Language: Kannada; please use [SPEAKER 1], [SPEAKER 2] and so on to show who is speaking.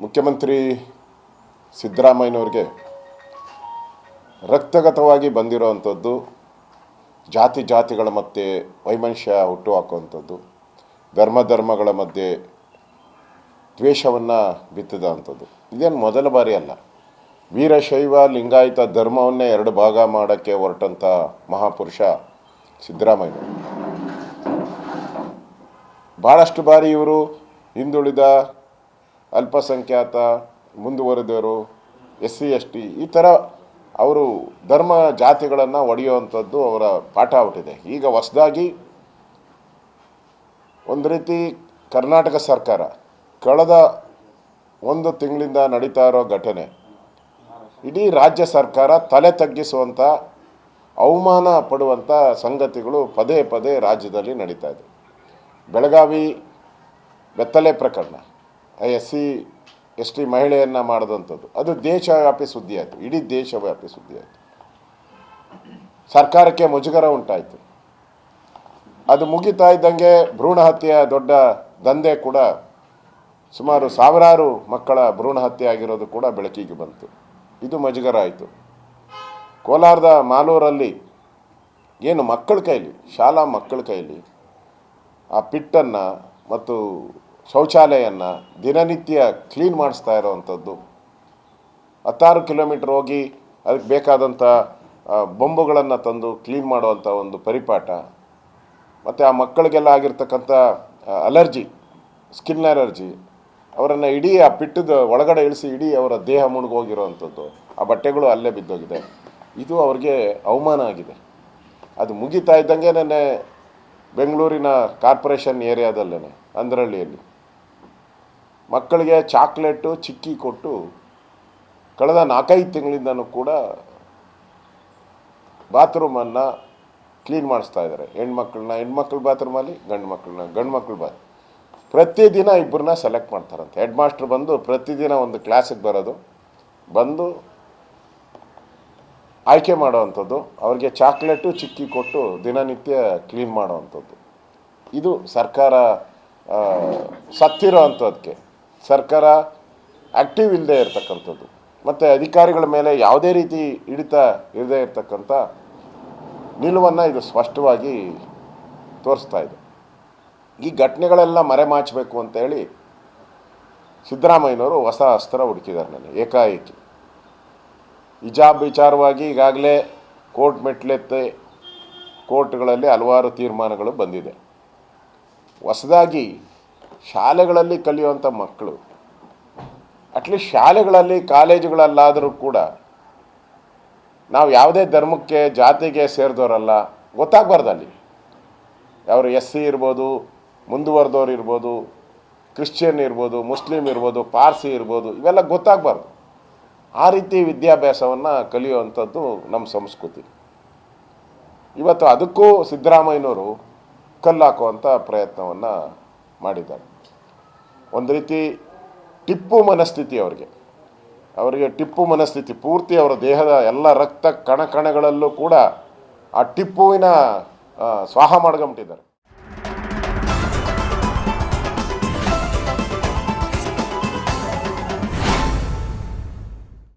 [SPEAKER 1] ಮುಖ್ಯಮಂತ್ರಿ ಸಿದ್ದರಾಮಯ್ಯನವ್ರಿಗೆ ರಕ್ತಗತವಾಗಿ ಬಂದಿರೋವಂಥದ್ದು ಜಾತಿ ಜಾತಿಗಳ ಮಧ್ಯೆ ಹುಟ್ಟು ಹಾಕುವಂಥದ್ದು, ಧರ್ಮ ಧರ್ಮಗಳ ಮಧ್ಯೆ ದ್ವೇಷವನ್ನು ಬಿತ್ತಿದಂಥದ್ದು. ಇದೇನು ಮೊದಲ ಬಾರಿ ಅಲ್ಲ. ವೀರಶೈವ ಲಿಂಗಾಯತ ಧರ್ಮವನ್ನೇ ಎರಡು ಭಾಗ ಮಾಡೋಕ್ಕೆ ಹೊರಟಂಥ ಮಹಾಪುರುಷ ಸಿದ್ದರಾಮಯ್ಯ. ಭಾಳಷ್ಟು ಬಾರಿ ಇವರು ಹಿಂದುಳಿದ ಅಲ್ಪಸಂಖ್ಯಾತ ಮುಂದುವರೆದವರು ಎಸ್ ಸಿ ಎಸ್ ಟಿ ಈ ಥರ ಅವರು ಧರ್ಮ ಜಾತಿಗಳನ್ನು ಒಡೆಯುವಂಥದ್ದು ಅವರ ಪಾಠ ಆಗ್ಬಿಟ್ಟಿದೆ ಈಗ ಹೊಸದಾಗಿ ಒಂದು ರೀತಿ ಕರ್ನಾಟಕ ಸರ್ಕಾರ ಕಳೆದ ಒಂದು ತಿಂಗಳಿಂದ ನಡೀತಾ ಇರೋ ಘಟನೆ. ಇಡೀ ರಾಜ್ಯ ಸರ್ಕಾರ ತಲೆ ತಗ್ಗಿಸುವಂಥ, ಅವಮಾನ ಪಡುವಂಥ ಸಂಗತಿಗಳು ಪದೇ ಪದೇ ರಾಜ್ಯದಲ್ಲಿ ನಡೀತಾ ಇದೆ. ಬೆಳಗಾವಿ ಬೆತ್ತಲೆ ಪ್ರಕರಣ. ಎಸ್ ಸಿ ಎಸ್ ಟಿ ಮಹಿಳೆಯನ್ನು ಮಾಡಿದಂಥದ್ದು. ಅದು ದೇಶವ್ಯಾಪಿ ಸುದ್ದಿ ಆಯಿತು ಇಡೀ ದೇಶವ್ಯಾಪಿ ಸುದ್ದಿ ಆಯಿತು ಸರ್ಕಾರಕ್ಕೆ ಮುಜುಗರ ಉಂಟಾಯಿತು. ಅದು ಮುಗಿತಾ ಇದ್ದಂಗೆ ಭ್ರೂಣ ಹತ್ಯೆಯ ದೊಡ್ಡ ದಂಧೆ ಕೂಡ ಸುಮಾರು ಸಾವಿರಾರು ಮಕ್ಕಳ ಭ್ರೂಣ ಹತ್ಯೆ ಆಗಿರೋದು ಕೂಡ ಬೆಳಕಿಗೆ ಬಂತು. ಇದು ಮುಜುಗರ ಆಯಿತು. ಕೋಲಾರದ ಮಾಲೂರಲ್ಲಿ ಏನು ಮಕ್ಕಳ ಕೈಲಿ, ಶಾಲಾ ಮಕ್ಕಳ ಕೈಲಿ ಆ ಪಿಟ್ಟನ್ನು ಮತ್ತು ಶೌಚಾಲಯವನ್ನು ದಿನನಿತ್ಯ ಕ್ಲೀನ್ ಮಾಡಿಸ್ತಾ ಇರೋವಂಥದ್ದು. ಹತ್ತಾರು ಕಿಲೋಮೀಟ್ರ್ ಹೋಗಿ ಅದಕ್ಕೆ ಬೇಕಾದಂಥ ಬೊಂಬುಗಳನ್ನು ತಂದು ಕ್ಲೀನ್ ಮಾಡುವಂಥ ಒಂದು ಪರಿಪಾಠ. ಮತ್ತು ಆ ಮಕ್ಕಳಿಗೆಲ್ಲ ಆಗಿರ್ತಕ್ಕಂಥ ಅಲರ್ಜಿ ಸ್ಕಿನ್ ಅಲರ್ಜಿ ಅವರನ್ನು ಇಡೀ ಆ ಪಿಟ್ಟದ ಒಳಗಡೆ ಇಳಿಸಿ ಇಡೀ ಅವರ ದೇಹ ಮುಳುಗೋಗಿರೋವಂಥದ್ದು. ಆ ಬಟ್ಟೆಗಳು ಅಲ್ಲೇ ಬಿದ್ದೋಗಿದೆ. ಇದು ಅವ್ರಿಗೆ ಅವಮಾನ ಆಗಿದೆ. ಅದು ಮುಗಿತಾ ಇದ್ದಂಗೆ ನೆನ್ನೆ ಬೆಂಗಳೂರಿನ ಕಾರ್ಪೊರೇಷನ್ ಏರಿಯಾದಲ್ಲೇ ಅಂದ್ರಳ್ಳಿಯಲ್ಲಿ. ಮಕ್ಕಳಿಗೆ ಚಾಕ್ಲೇಟು, ಚಿಕ್ಕಿ ಕೊಟ್ಟು ಕಳೆದ ನಾಲ್ಕೈದು ತಿಂಗಳಿಂದನೂ ಕೂಡ ಬಾತ್ರೂಮನ್ನು ಕ್ಲೀನ್ ಮಾಡಿಸ್ತಾ ಇದ್ದಾರೆ. ಹೆಣ್ಮಕ್ಳನ್ನ, ಹೆಣ್ಮಕ್ಳ ಬಾತ್ರೂಮಲ್ಲಿ ಗಂಡು ಮಕ್ಕಳನ್ನ ಗಂಡು ಮಕ್ಕಳು ಬಾತ್ ಪ್ರತಿದಿನ ಇಬ್ಬರನ್ನ ಸೆಲೆಕ್ಟ್ ಮಾಡ್ತಾರಂತೆ. ಹೆಡ್ ಮಾಸ್ಟ್ರ್ ಬಂದು ಪ್ರತಿದಿನ ಒಂದು ಕ್ಲಾಸಿಗೆ ಬರೋದು. ಬಂದು ಆಯ್ಕೆ ಮಾಡೋವಂಥದ್ದು. ಅವ್ರಿಗೆ ಚಾಕ್ಲೇಟು, ಚಿಕ್ಕಿ ಕೊಟ್ಟು ದಿನನಿತ್ಯ ಕ್ಲೀನ್ ಮಾಡೋವಂಥದ್ದು. ಇದು ಸರ್ಕಾರ ಸತ್ತಿರೋ ಅಂಥದ್ದಕ್ಕೆ ಸರ್ಕಾರ ಆ್ಯಕ್ಟಿವ್ ಇಲ್ಲದೆ ಇರತಕ್ಕಂಥದ್ದು. ಮತ್ತು ಅಧಿಕಾರಿಗಳ ಮೇಲೆ ಯಾವುದೇ ರೀತಿ ಹಿಡಿತ ಇಲ್ಲದೆ ಇರತಕ್ಕಂಥ ನಿಲುವನ್ನು ಇದು ಸ್ಪಷ್ಟವಾಗಿ ತೋರಿಸ್ತಾ ಇದೆ. ಈ ಘಟನೆಗಳೆಲ್ಲ ಮರೆಮಾಚಬೇಕು ಅಂತೇಳಿ ಸಿದ್ದರಾಮಯ್ಯನವರು ಹೊಸ ಅಸ್ತ್ರ ಹುಡುಕಿದ್ದಾರೆ ನನಗೆ ಏಕಾಏಕಿ. ಹಿಜಾಬ್ ವಿಚಾರವಾಗಿ ಈಗಾಗಲೇ ಕೋರ್ಟ್ ಮೆಟ್ಲೆತ್ತೆ, ಕೋರ್ಟ್ಗಳಲ್ಲಿ ಹಲವಾರು ತೀರ್ಮಾನಗಳು ಬಂದಿದೆ. ಹೊಸದಾಗಿ ಶಾಲೆಗಳಲ್ಲಿ ಕಲಿಯುವಂಥ ಮಕ್ಕಳು ಅಟ್ಲೀಸ್ಟ್ ಶಾಲೆಗಳಲ್ಲಿ ಕಾಲೇಜುಗಳಲ್ಲಾದರೂ ಕೂಡ ನಾವು ಯಾವುದೇ ಧರ್ಮಕ್ಕೆ, ಜಾತಿಗೆ ಸೇರಿದವರಲ್ಲ, ಗೊತ್ತಾಗಬಾರ್ದು ಅಲ್ಲಿ. ಅವರು ಎಸ್ ಸಿ ಇರ್ಬೋದು, ಮುಂದುವರೆದವ್ರು ಇರ್ಬೋದು, ಕ್ರಿಶ್ಚಿಯನ್ ಇರ್ಬೋದು, ಮುಸ್ಲಿಂ ಇರ್ಬೋದು, ಪಾರ್ಸಿ ಇರ್ಬೋದು, ಇವೆಲ್ಲ ಗೊತ್ತಾಗಬಾರ್ದು. ಆ ರೀತಿ ವಿದ್ಯಾಭ್ಯಾಸವನ್ನು ಕಲಿಯುವಂಥದ್ದು ನಮ್ಮ ಸಂಸ್ಕೃತಿ. ಇವತ್ತು ಅದಕ್ಕೂ ಸಿದ್ದರಾಮಯ್ಯನವರು ಕಲ್ಲಾಕುವಂಥ ಪ್ರಯತ್ನವನ್ನು ಮಾಡಿದ್ದಾರೆ. ಒಂದು ರೀತಿ ಟಿಪ್ಪು ಮನಸ್ಥಿತಿ ಅವರಿಗೆ. ಅವರಿಗೆ ಟಿಪ್ಪು ಮನಸ್ಥಿತಿ ಪೂರ್ತಿ ಅವರ ದೇಹದ ಎಲ್ಲ ರಕ್ತ ಕಣ ಕಣಗಳಲ್ಲೂ ಕೂಡ ಆ ಟಿಪ್ಪುವಿನ ಸ್ವಾಹ ಮಾಡ್ಕೊಂಬಿಟ್ಟಿದ್ದಾರೆ.